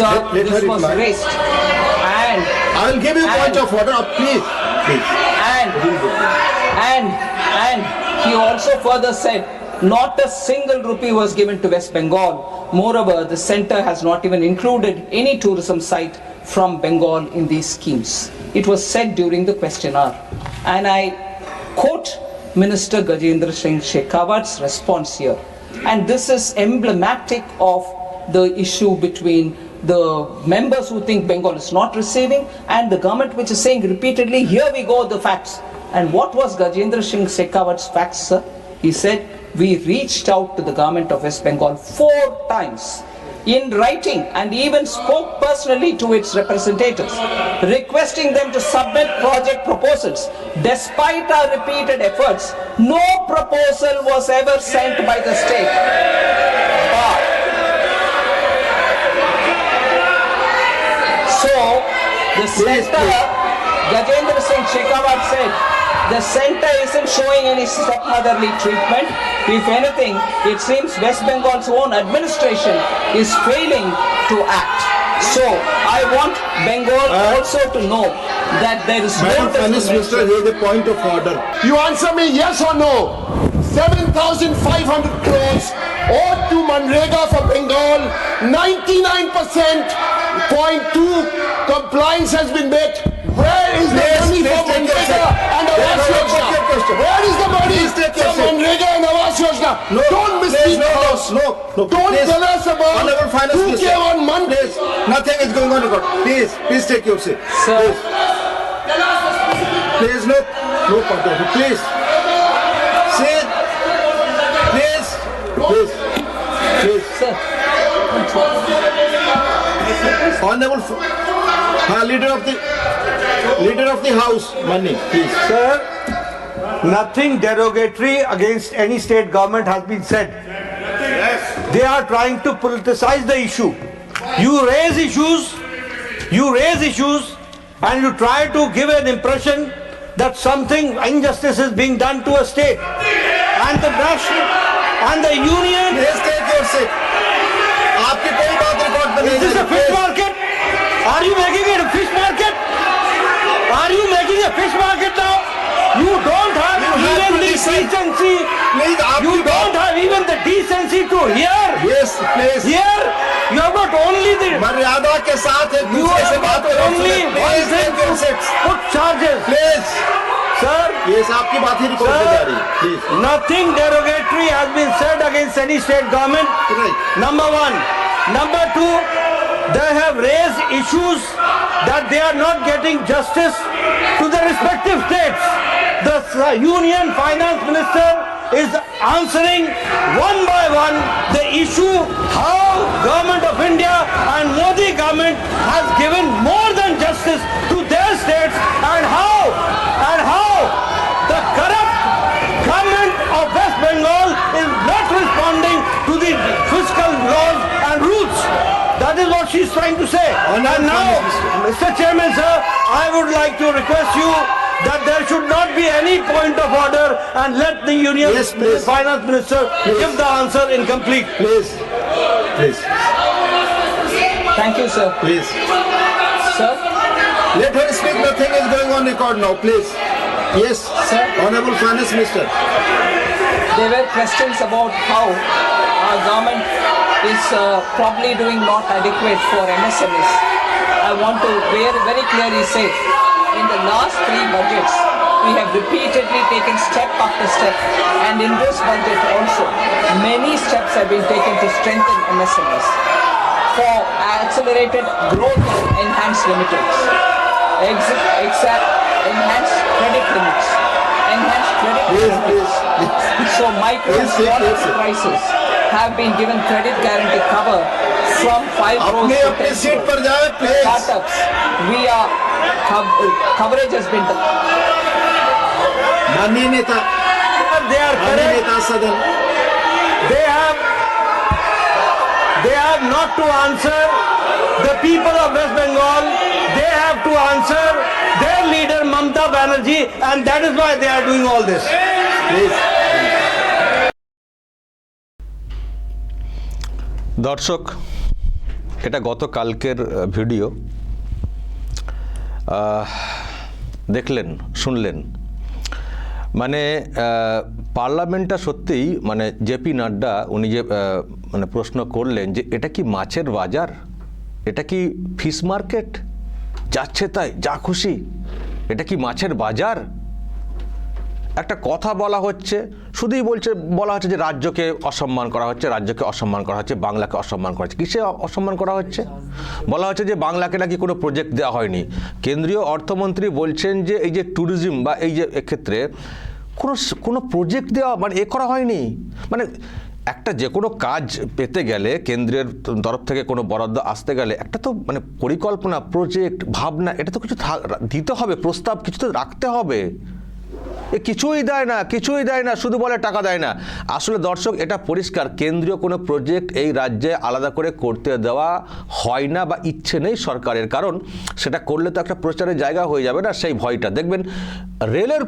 Sir, Let- let this was raised. And, I will give you point And- of order, please, please. and, and, and he also further said, not a single rupee was given to West Bengal. Moreover, the center has not even included any tourism site from Bengal in these schemes. It was said during the question hour. And I quote Minister Gajendra Singh Shekhawat's response here. And this is emblematic of the issue between the members who think Bengal is not receiving and the government which is saying repeatedly, here we go, the facts. And what was Gajendra Singh Shekhawat's facts, sir? He said, we reached out to the government of West Bengal four times in writing and even spoke personally to its representatives, requesting them to submit project proposals. Despite our repeated efforts, no proposal was ever sent by the state. So, the center, Gajendra Singh Shekhawat said, the center isn't showing any stepmotherly treatment. If anything, it seems West Bengal's own administration is failing to act. So, I want Bengal uh, also to know that there is no Madam Finance Minister, discrimination. here is a point of order. You answer me yes or no. 7,500 crores owed to Manrega for Bengal. 99% point two compliance has been met. Where is the Please, money for take Manrega and Take Awas Yojana? Where is the money Please take your for. Manrega and Awas Yojana? No, Don't please, mislead no, no, us. no, no, Don't please. tell us about Honorable Finance who Minister. gave on Monday. Please, nothing is going on record. Please, please take your seat. Sir, Please, no, no point of order. Please. Sit. Please, please, please. sir, Honorable f- uh, leader of the leader of the house, money, please. Sir, nothing derogatory against any state government has been said. They are trying to politicize the issue. You raise issues, you raise issues, and you try to give an impression that something injustice is being done to a state. And the national and the union Please take your seat. आपकी कोई बात record पे नहीं Is this a fish Please. market? Are you making it a fish market? Are you making a fish market now? You don't have You even to the decency. Please, You बात- don't have even the decency to hear. Yes, please. Here, you have not only the. मर्यादा के साथ एक You दूसरे से have बात करो only one thing to seats. put charges. Please Sir, ये आपकी बात ही रिकॉर्ड हो जा रही है sir, nothing derogatory has been said against any state government. Right. Number one. Number two, they have raised issues that they are not getting justice to the respective states. The Union Finance Minister is answering one by one the issue how government of India and Modi government has given more than justice to their states and how and how the corrupt government of West Bengal is not responding to the fiscal laws and rules. That is what she is trying to say. Oh, and now, Mr. Chairman, sir, I would like to request you that there should not be any point of order and let the Union yes. Finance Minister please. give the answer in complete. Please. Please. Thank you, sir. Please. Sir? Let her speak. Nothing is going on record now, please. Yes, sir. Honorable Finance Minister. There were questions about how our government is uh, probably doing not adequate for MSMEs. I want to very, very clearly say, in the last three budgets, we have repeatedly taken step after step, and in this budget also, many steps have been taken to strengthen MSMEs for accelerated growth of enhanced limiters, exit, exact, enhanced credit limits, enhanced credit limits. So micro and Please sit, small please sit. enterprises have been given credit guarantee cover from 5 crores to 10 seat par jaye, startups. We are, coverage has been done. Mani Neta, they are correct. Sadan. They have, they have not to answer the people of West Bengal. They have to answer their leader Mamta Banerjee and that is why they are doing all this. Please. দর্শক এটা গতকালকের আহ, video. দেখলেন শুনলেন। মানে পার্লামেন্টটা সত্যিই মানে JP Nadda উনি যে মানে প্রশ্ন করলেন যে এটা কি মাছের বাজার? এটা কি ফিশ মার্কেট? যাচ্ছে তাই যা খুশি। এটা কি মাছের বাজার? একটা কথা বলা হচ্ছে, শুধুই বলছে, বলা হচ্ছে যে রাজ্যকে অসম্মান করা হচ্ছে, রাজ্যকে অসম্মান করা হচ্ছে, বাংলাকে অসম্মান করা হচ্ছে। কিসে অসম্মান করা হচ্ছে? বলা হচ্ছে যে বাংলাকে নাকি কোনো প্রজেক্ট দেওয়া হয়নি। কেন্দ্রীয় অর্থমন্ত্রী বলছেন যে এই যে ট্যুরিজম বা এই যে এক্ষেত্রে কোনো কোনো প্রজেক্ট দেওয়া মানে এ করা হয়নি। মানে একটা যে কোনো কাজ পেতে গেলে, কেন্দ্রের তরফ থেকে কোনো বরাদ্দ আসতে গেলে, একটা তো মানে পরিকল্পনা প্রজেক্ট ভাবনা, এটা তো কিছু দিতে হবে, প্রস্তাব কিছু তো রাখতে হবে। এ কিছুই দেয় না, কিছুই দেয় না, শুধু বলে টাকা দেয় না। আসলে দর্শক, এটা পরিষ্কার। কেন্দ্রীয় কোনো প্রজেক্ট এই রাজ্যে আলাদা করে করতে দেওয়া হয় না বা ইচ্ছে নেই সরকারের। কারণ সেটা করলে তো একটা প্রচারের জায়গা হয়ে যাবে না সেই ভয়টা। দেখবেন, রেলের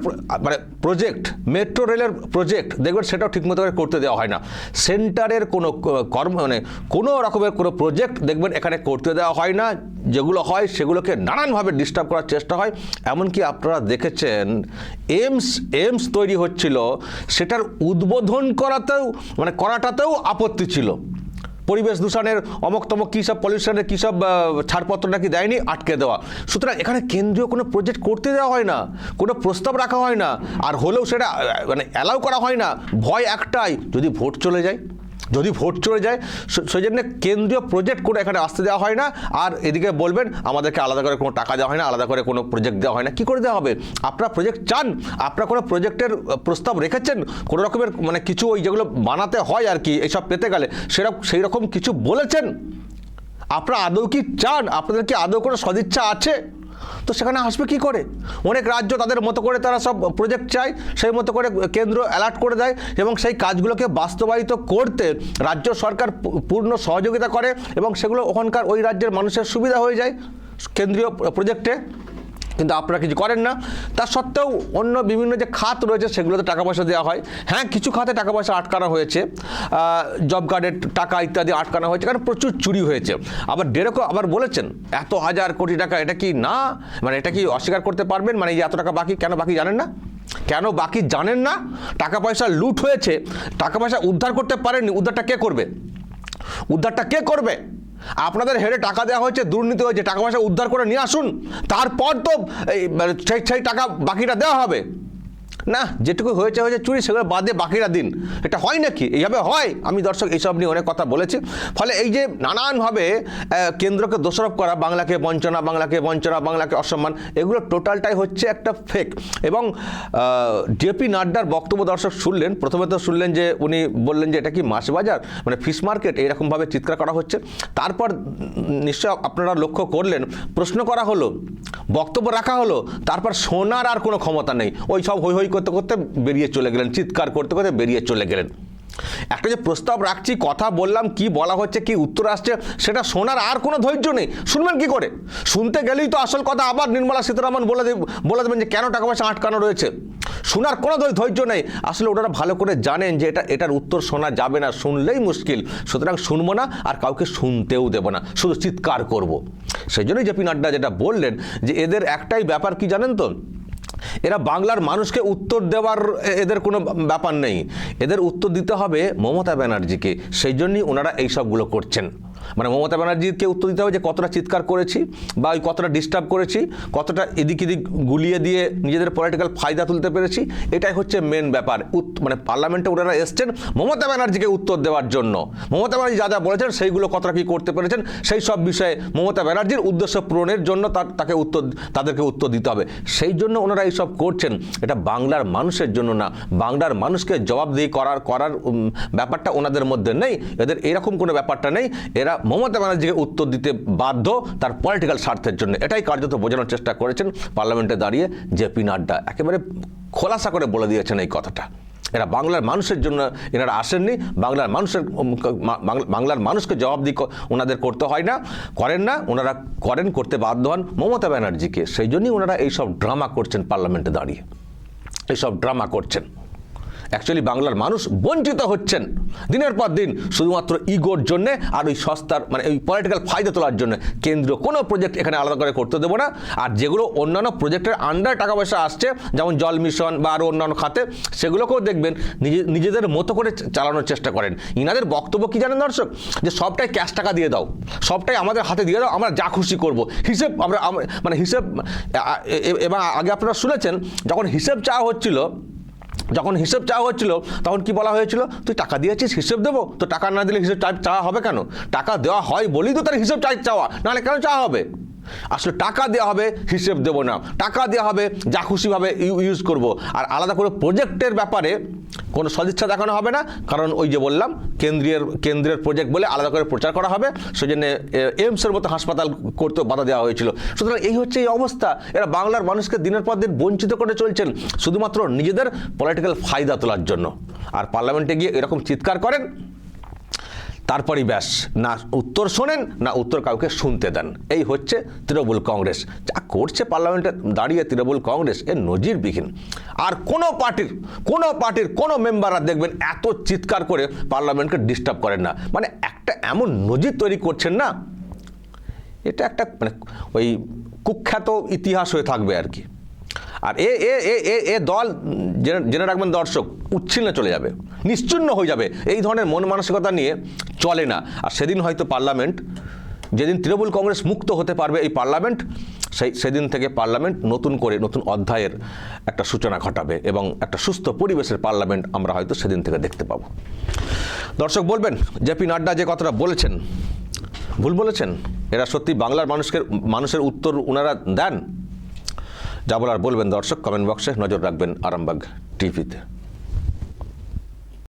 মানে প্রজেক্ট মেট্রো রেলের প্রজেক্ট দেখবেন সেটাও ঠিকমতো করে করতে দেওয়া হয় না। সেন্টারের কোনো কর্ম মানে কোনো রকমের কোনো প্রজেক্ট দেখবেন এখানে করতে দেওয়া হয় না। যেগুলো হয় সেগুলোকে নানানভাবে ডিস্টার্ব করার চেষ্টা হয়। এমনকি আপনারা দেখেছেন এমস এমস তৈরি হচ্ছিল, সেটার উদ্বোধন করাতেও মানে করাটাতেও আপত্তি ছিল। পরিবেশ দূষণের অমক তমক কী সব পলিউশনের কী সব ছাড়পত্র নাকি দেয়নি? আটকে দেওয়া। সুতরাং এখানে কেন্দ্রীয় কোনো প্রজেক্ট করতে দেওয়া হয় না, কোনো প্রস্তাব রাখা হয় না, আর হলেও সেটা মানে অ্যালাউ করা হয় না, ভয় একটাই, যদি ভোট চলে যায়। যদি ভোট চলে যায় সেই জন্য কেন্দ্রীয় প্রজেক্ট করে এখানে আসতে দেওয়া হয় না। আর এদিকে বলবেন, আমাদেরকে আলাদা করে কোনো টাকা দেওয়া হয় না, আলাদা করে কোনো প্রজেক্ট দেওয়া হয় না। কী করে দেওয়া হবে? আপনারা প্রজেক্ট চান, আপনারা কোনো প্রজেক্টের প্রস্তাব রেখেছেন? কোনো রকমের মানে কিছু ওই যেগুলো বানাতে হয় আর কি এইসব পেতে গেলে সেরকম সেই রকম কিছু বলেছেন? আপনারা আদৌ কি চান? আপনাদের কি আদৌ কোনো সদিচ্ছা আছে? তো সেখানে আসবে কি করে? অনেক রাজ্য তাদের মতো করে তারা সব প্রজেক্ট চায়, সেই মতো করে কেন্দ্র অ্যালার্ট করে দেয় এবং সেই কাজগুলোকে বাস্তবায়িত করতে রাজ্য সরকার পূর্ণ সহযোগিতা করে এবং সেগুলো ওখানকার ওই রাজ্যের মানুষের সুবিধা হয়ে যায় কেন্দ্রীয় প্রজেক্টে কিন্তু আপনারা কিছু করেন না। তা সত্ত্বেও অন্য বিভিন্ন যে খাত রয়েছে, সেগুলোতে টাকা পয়সা দেওয়া হয়। হ্যাঁ কিছু খাতে টাকা পয়সা আটকানো হয়েছে। জব কার্ডের টাকা ইত্যাদি আটকানো হয়েছে, কারণ প্রচুর চুরি হয়েছে। আবার ডেরেকো আবার বলেছেন, এত হাজার কোটি টাকা, এটা কি না? মানে এটা কি অস্বীকার করতে পারবেন? মানে এই এত টাকা বাকি, কেন বাকি জানেন না? কেন বাকি জানেন না? টাকা পয়সা লুট হয়েছে, টাকা পয়সা উদ্ধার করতে পারেননি। উদ্ধারটা কে করবে? উদ্ধারটা কে করবে? আপনাদের হেডে টাকা দেওয়া হয়েছে, দুর্নীতি হয়েছে, টাকা পয়সা উদ্ধার করে নিয়ে আসুন। তারপর তো এই মানে সেই সেই টাকা বাকিটা দেওয়া হবে। না, যেটুকু হয়েছে হয়েছে, চুরি, সেগুলো বাদে বাকিরা দিন। এটা হয় নাকি? এইভাবে হয়? আমি দর্শক এইসব নিয়ে অনেক কথা বলেছি। ফলে এই যে নানানভাবে কেন্দ্রকে দোষারোপ করা, বাংলাকে বঞ্চনা বাংলাকে বঞ্চনা, বাংলাকে অসম্মান, এগুলো টোটালটাই হচ্ছে একটা ফেক এবং জেপি নাড্ডার বক্তব্য দর্শক শুনলেন, প্রথমে তো শুনলেন যে, উনি বললেন যে, এটা কি মাছ বাজার মানে ফিশ মার্কেট এইরকমভাবে চিৎকার করা হচ্ছে। তারপর, নিশ্চয় আপনারা লক্ষ্য করলেন, প্রশ্ন করা হলো, বক্তব্য রাখা হলো, তারপর শোনার আর কোনো ক্ষমতা নেই। ওই সব হই হই করতে করতে বেরিয়ে চলে গেলেন, চিৎকার করতে করতে বেরিয়ে চলে গেলেন। একটা যে প্রস্তাব রাখছি, কথা বললাম, কি বলা হচ্ছে, কি উত্তর আসছে, সেটা শোনার আর কোনো ধৈর্য নেই। শুনবেন কি করে? শুনতে গেলেই তো আসল কথা আবার নির্মলা সীতারামন বলে দেব- বলে দেবেন যে, কেন টাকা পয়সা আটকানো রয়েছে? শোনার কোনো ধৈর্য নেই। আসলে ওনারা ভালো করে জানেন যে, এটা, এটার উত্তর শোনা যাবে না, শুনলেই মুশকিল। সুতরাং শুনব না, আর কাউকে শুনতেও দেবো না, শুধু চিৎকার করব। সেই জন্যই জেপি নাড্ডা যেটা বললেন, যে এদের একটাই ব্যাপার কি জানেন তো? এরা বাংলার মানুষকে উত্তর দেওয়ার এদের কোনো ব্যাপার নেই। এদের উত্তর দিতে হবে মমতা ব্যানার্জিকে। সেই জন্যই ওনারা এইসবগুলো করছেন। মানে মমতা ব্যানার্জিকে উত্তর দিতে হবে যে কতটা চিৎকার করেছি বা ওই কতটা ডিস্টার্ব করেছি, কতটা এদিক এদিক গুলিয়ে দিয়ে নিজেদের পলিটিক্যাল ফায়দা তুলতে পেরেছি, এটাই হচ্ছে মেন ব্যাপার। মানে পার্লামেন্টে ওনারা এসছেন মমতা ব্যানার্জিকে উত্তর দেওয়ার জন্য। মমতা ব্যানার্জি যা যা বলেছেন সেইগুলো কতটা কী করতে পেরেছেন, সেই সব বিষয়ে মমতা ব্যানার্জির উদ্দেশ্য পূরণের জন্য তার তাকে উত্তর তাদেরকে উত্তর দিতে হবে। সেই জন্য ওনারা এইসব করছেন। এটা বাংলার মানুষের জন্য না। বাংলার মানুষকে জবাবদিহি করার করার ব্যাপারটা ওনাদের মধ্যে নেই। এদের এরকম কোনো ব্যাপারটা নেই। এরা মমতা ব্যানার্জিকে উত্তর দিতে বাধ্য তার পলিটিক্যাল স্বার্থের জন্য। এটাই কার্যত বোঝানোর চেষ্টা করেছেন পার্লামেন্টে দাঁড়িয়ে জেপি নাড্ডা। একেবারে খোলাসা করে বলে দিয়েছেন এই কথাটা। এরা বাংলার মানুষের জন্য এনারা আসেননি, বাংলার মানুষের বাংলার মানুষকে জবাবদি ওনাদের করতে হয় না, করেন না, ওনারা করেন, করতে বাধ্য হন মমতা ব্যানার্জিকে। সেই জন্যই ওনারা এইসব ড্রামা করছেন পার্লামেন্টে দাঁড়িয়ে। এইসব ড্রামা করছেন। অ্যাকচুয়ালি বাংলার মানুষ বঞ্চিত হচ্ছেন। দিনের পর দিন শুধুমাত্র ইগোর জন্য আর ওই সস্তার মানে ওই পলিটিক্যাল ফায়দা তোলার জন্য কেন্দ্রীয় কোনো প্রজেক্ট এখানে আলাদা করে করতে দেবো না। আর যেগুলো অন্যান্য প্রজেক্টের আন্ডার টাকা পয়সা আসছে, যেমন জল মিশন বা আরও অন্যান্য খাতে, সেগুলোকেও দেখবেন, নিজে, নিজেদের মতো করে চালানোর চেষ্টা করেন। ইনাদের বক্তব্য কি জানেন দর্শক? যে সবটাই ক্যাশ টাকা দিয়ে দাও, সবটাই আমাদের হাতে দিয়ে দাও, আমরা যা খুশি করব। হিসেব, আমরা মানে হিসেব, আ- এ- এ- এবং আগে আপনারা শুনেছেন, যখন হিসেব চাওয়া হচ্ছিল যখন হিসেব চাওয়া হচ্ছিল, তখন কি বলা হয়েছিল? তুই টাকা দিয়েছিস, হিসেব দেবো? তো টাকা না দিলে হিসেব চাওয়া হবে কেন? টাকা দেওয়া হয় বলেই তো তার হিসেব চাই চাওয়া, নাহলে কেন চাওয়া হবে? আসলে টাকা দেওয়া হবে, হিসেব দেবো না। টাকা দেওয়া হবে, যা খুশিভাবে ইউজ করব। আর আলাদা করে প্রজেক্টের ব্যাপারে কোনো সদিচ্ছা দেখানো হবে না, কারণ ওই যে বললাম কেন্দ্রীয় কেন্দ্রের প্রজেক্ট বলে আলাদা করে প্রচার করা হবে সেই জন্য এইমসের মতো হাসপাতাল করতেও বাধা দেওয়া হয়েছিল। সুতরাং এই হচ্ছে এই অবস্থা। এরা বাংলার মানুষকে দিনের পর দিন বঞ্চিত করে চলছেন, শুধুমাত্র নিজেদের পলিটিক্যাল ফায়দা তোলার জন্য। আর পার্লামেন্টে গিয়ে এরকম চিৎকার করেন তারপরই ব্যাস, না উত্তর শোনেন, না উত্তর কাউকে শুনতে দেন। এই হচ্ছে তৃণমূল কংগ্রেস। যা করছে পার্লামেন্টে দাঁড়িয়ে তৃণমূল কংগ্রেস এর নজিরবিহীন। আর কোনো পার্টির কোনো পার্টির, কোনো মেম্বাররা দেখবেন এত চিৎকার করে পার্লামেন্টকে ডিস্টার্ব করেন না। মানে একটা এমন নজির তৈরি করছেন না, এটা একটা মানে ওই কুখ্যাত ইতিহাস হয়ে থাকবে আর কি। আর এ এ এ এ এ দল জেনে রাখবেন দর্শক, উচ্ছিন্ন চলে যাবে, নিশ্চিন্ন হয়ে যাবে, এই ধরনের মন মানসিকতা নিয়ে চলে না। আর সেদিন হয়তো পার্লামেন্ট, যেদিন তৃণমূল কংগ্রেস মুক্ত হতে পারবে এই পার্লামেন্ট, সেই, সেদিন থেকে পার্লামেন্ট নতুন করে, নতুন অধ্যায়ের একটা সূচনা ঘটাবে এবং একটা সুস্থ পরিবেশের পার্লামেন্ট আমরা হয়তো সেদিন থেকে দেখতে পাবো। দর্শক বলবেন জেপি নাড্ডা যে কথাটা বলেছেন, ভুল বলেছেন? এরা সত্যি বাংলার মানুষকে, মানুষের উত্তর ওনারা দেন? যা বলার বলবেন দর্শক কমেন্ট বক্সে নজর রাখবেন আরামবাগ টিভিতে।